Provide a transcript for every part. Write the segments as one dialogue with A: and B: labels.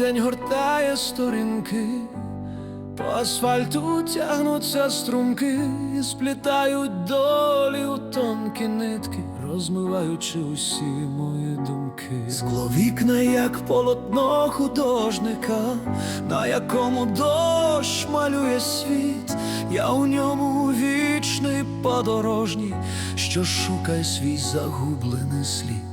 A: день гортає сторінки, по асфальту тягнуться струмки, і сплітають долі у тонкі нитки, розмиваючи усі мої думки. Скло вікна, як полотно художника, на якому дощ малює світ, я у ньому вічний подорожній, що шукає свій загублений слід.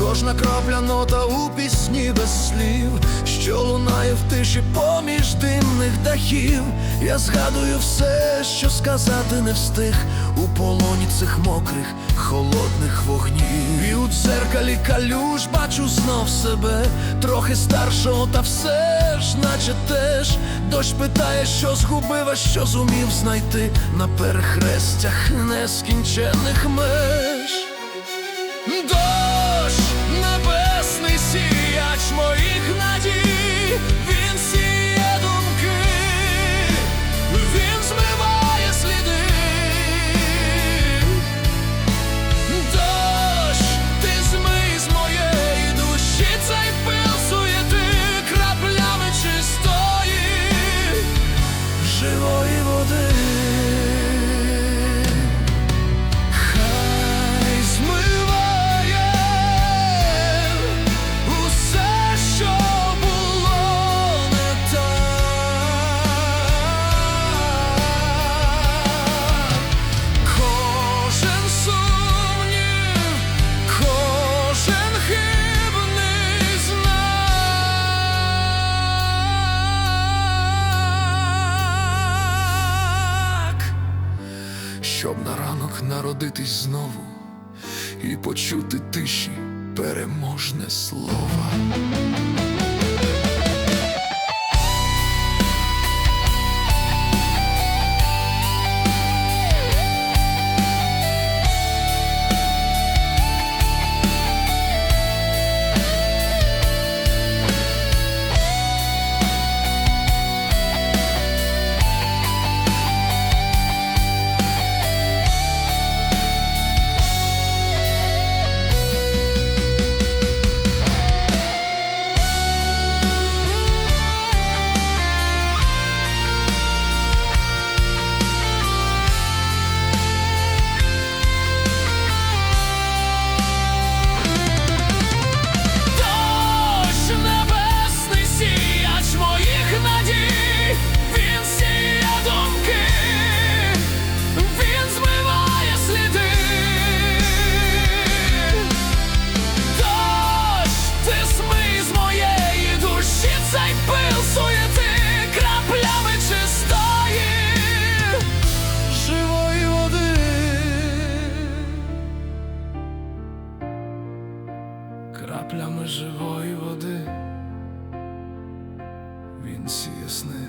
A: Кожна крапля нота у пісні без слів, що лунає в тиші поміж димних дахів. Я згадую все, що сказати не встиг у полоні цих мокрих, холодних вогнів. І у дзеркалі калюж бачу знов себе, трохи старшого, та все ж, наче теж. Дощ питає, що згубив, а що зумів знайти на перехрестях нескінченних меж. Дощ, сіяч моїх щоб на ранок народитись знову і почути тиші переможне слово. Живої води. Він сіє сни.